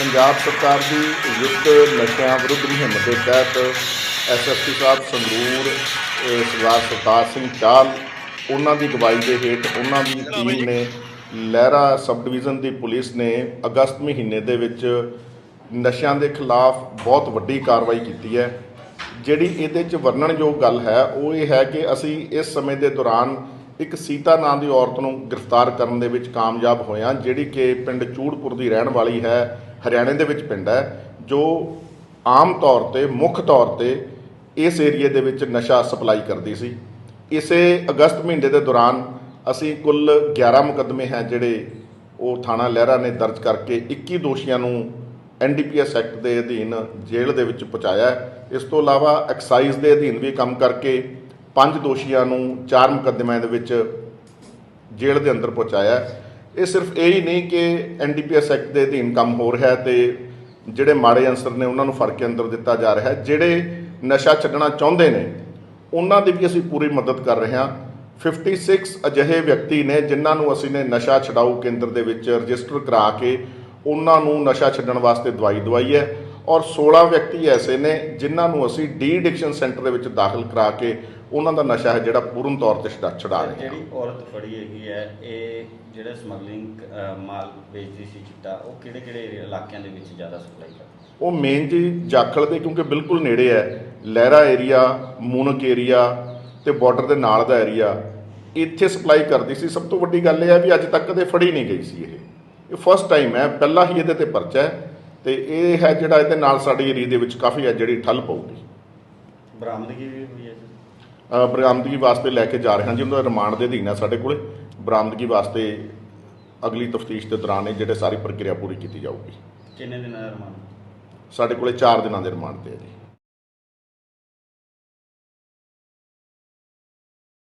ਪੰਜਾਬ ਸਰਕਾਰ ਦੀ ਯੁੱਧ ਨਸ਼ਿਆਂ ਵਿਰੁੱਧ ਮੁਹਿੰਮ ਦੇ ਤਹਿਤ ਐਸਐਸਪੀ ਸਾਹਿਬ ਸੰਗਰੂਰ ਅਹ ਸਰਦਾਰ ਸਰਤਾਜ ਸਿੰਘ ਚਾਲ ਉਹਨਾਂ ਦੀ ਅਗਵਾਈ ਦੇ ਹੇਠ ਉਹਨਾਂ ਦੀ ਟੀਮ ਨੇ ਲਹਿਰਾ ਸਬ ਡਿਵੀਜ਼ਨ ਦੀ ਪੁਲਿਸ ਨੇ ਅਗਸਤ ਮਹੀਨੇ ਦੇ ਵਿੱਚ ਨਸ਼ਿਆਂ ਦੇ ਖਿਲਾਫ ਬਹੁਤ ਵੱਡੀ ਕਾਰਵਾਈ ਕੀਤੀ ਹੈ। ਜਿਹੜੀ ਇਹਦੇ 'ਚ ਵਰਣਨਯੋਗ ਗੱਲ ਹੈ ਉਹ ਇਹ ਹੈ ਕਿ ਅਸੀਂ ਇਸ ਸਮੇਂ ਦੇ ਦੌਰਾਨ ਇੱਕ ਸੀਤਾ ਨਾਂ ਦੀ ਔਰਤ ਨੂੰ ਗ੍ਰਿਫਤਾਰ ਕਰਨ ਦੇ ਵਿੱਚ ਕਾਮਯਾਬ ਹੋਏ ਹਾਂ ਜਿਹੜੀ ਕਿ ਪਿੰਡ ਚੂੜਪੁਰ ਦੀ ਰਹਿਣ ਵਾਲੀ ਹੈ। ਹਰਿਆਣੇ ਦੇ ਵਿੱਚ ਪਿੰਡ ਹੈ, ਜੋ ਆਮ ਤੌਰ ਤੇ, ਮੁੱਖ ਤੌਰ ਤੇ ਇਸ ਏਰੀਏ ਦੇ ਵਿੱਚ ਨਸ਼ਾ ਸਪਲਾਈ ਕਰਦੀ ਸੀ। ਇਸੇ ਅਗਸਤ ਮਹੀਨੇ ਦੇ ਦੌਰਾਨ ਅਸੀਂ ਕੁੱਲ 11 ਮੁਕੱਦਮੇ ਹੈ ਜਿਹੜੇ ਉਹ ਥਾਣਾ ਲਹਿਰਾ ਨੇ ਦਰਜ ਕਰਕੇ 21 ਦੋਸ਼ੀਆਂ ਨੂੰ ਐਨਡੀਪੀਐਸ ਐਕਟ ਦੇ ਅਧੀਨ ਜੇਲ੍ਹ ਦੇ ਵਿੱਚ ਪਹੁੰਚਾਇਆ ਇਸ ਤੋਂ ਇਲਾਵਾ ਐਕਸਾਈਜ਼ ਦੇ ਅਧੀਨ ਵੀ ਕੰਮ ਕਰਕੇ ਪੰਜ ਦੋਸ਼ੀਆਂ ਨੂੰ ਚਾਰ ਮੁਕੱਦਮਿਆਂ ਦੇ ਵਿੱਚ ਜੇਲ੍ਹ ਦੇ ਅੰਦਰ ਪਹੁੰਚਾਇਆ ਇਹ ਸਿਰਫ ਇਹ ਹੀ ਨਹੀਂ ਕਿ ਐਨਡੀਪੀਐਸ ਐਕਟ ਦੇ ਅਧੀਨ ਕੰਮ ਹੋ ਰਿਹਾ ਹੈ ਤੇ ਜਿਹੜੇ ਮਾੜੇ ਅਨਸਰ ਨੇ ਉਹਨਾਂ ਨੂੰ ਫੜ ਕੇ ਅੰਦਰ ਦਿੱਤਾ ਜਾ ਰਿਹਾ ਜਿਹੜੇ ਨਸ਼ਾ ਛੱਡਣਾ ਚਾਹੁੰਦੇ ਨੇ, ਉਹਨਾਂ ਦੀ ਵੀ ਅਸੀਂ ਪੂਰੀ ਮਦਦ ਕਰ ਰਹੇ ਹਾਂ। 56 ਅਜਿਹੇ ਵਿਅਕਤੀ ਨੇ ਜਿਨ੍ਹਾਂ ਨੂੰ ਅਸੀਂ ਨੇ ਨਸ਼ਾ ਛਡਾਊ ਕੇਂਦਰ ਦੇ ਵਿੱਚ ਰਜਿਸਟਰ ਕਰਾ ਕੇ ਉਹਨਾਂ ਨੂੰ ਨਸ਼ਾ ਛੱਡਣ ਵਾਸਤੇ ਦਵਾਈ ਦਵਾਈ ਹੈ। ਔਰ 16 ਵਿਅਕਤੀ ਐਸੇ ਨੇ ਜਿਨ੍ਹਾਂ ਨੂੰ ਅਸੀਂ ਡੀ ਐਡਿਕਸ਼ਨ ਸੈਂਟਰ ਦੇ ਵਿੱਚ ਦਾਖਲ ਕਰਾ ਕੇ ਉਹਨਾਂ ਦਾ ਨਸ਼ਾ ਹੈ ਜਿਹੜਾ ਪੂਰਨ ਤੌਰ ਤੇ ਛਡਾ ਛਡਾ ਰਹੇ ਜਿਹੜੀ ਔਰਤ ਫੜੀ ਹੈਗੀ ਹੈ ਇਹ ਜਿਹੜਾ ਸਮਗਲਿੰਗ ਮਾਲ ਵੇਚਦੀ ਸੀ ਚਿੱਟਾ ਉਹ ਕਿਹੜੇ ਕਿਹੜੇ ਇਲਾਕਿਆਂ ਦੇ ਵਿੱਚ ਜ਼ਿਆਦਾ ਸਪਲਾਈ ਕਰਦੀ ਉਹ ਮੇਨ ਜੀ ਜਾਖਲ ਦੇ ਕਿਉਂਕਿ ਬਿਲਕੁਲ ਨੇੜੇ ਹੈ। ਲਹਿਰਾ ਏਰੀਆ ਮੂਨਕ ਏਰੀਆ ਤੇ ਬਾਰਡਰ ਦੇ ਨਾਲ ਦਾ ਏਰੀਆ। ਇੱਥੇ ਸਪਲਾਈ ਕਰਦੀ ਸੀ। ਸਭ ਤੋਂ ਵੱਡੀ ਗੱਲ ਇਹ ਹੈ ਵੀ ਅੱਜ ਤੱਕ ਕਦੇ ਫੜੀ ਨਹੀਂ ਗਈ ਸੀ ਇਹ। ਇਹ ਫਸਟ ਟਾਈਮ ਹੈ ਪਹਿਲਾ ਹੀ ਇਹਦੇ ਤੇ ਪਰਚਾ ਹੈ। ਤੇ ਇਹ ਹੈ ਜਿਹੜਾ ਇਹਦੇ ਨਾਲ ਸਾਡੀ ਏਰੀਆ ਦੇ ਵਿੱਚ ਕਾਫੀ ਹੈ ਜਿਹੜੀ ਠੱਲ ਪਊਗੀ। ਬਰਾਮਦਗੀ ਵੀ ਹੋਈ ਹੈ ਜੀ? ਅ, ਬਰਾਮਦਗੀ ਵਾਸਤੇ ਲੈ ਕੇ ਜਾ ਰਹੇ ਹਾਂ ਜੀ ਉਹਦਾ ਰਿਮਾਂਡ ਦੇ ਅਧੀਨ ਹੈ ਸਾਡੇ ਕੋਲੇ। ਬਰਾਮਦਗੀ ਵਾਸਤੇ ਅਗਲੀ ਤਫਤੀਸ਼ ਦੇ ਦੌਰਾਨ ਇਹ ਜਿਹੜੇ ਸਾਰੀ ਪ੍ਰਕਿਰਿਆ ਪੂਰੀ ਕੀਤੀ ਜਾਊਗੀ। ਕਿੰਨੇ ਦਿਨਾਂ ਦਾ ਰਿਮਾਂਡ? ਸਾਡੇ ਕੋਲੇ 4 ਦਿਨਾਂ ਦੇ ਰਿਮਾਂਡ ਤੇ ਹੈ ਜੀ।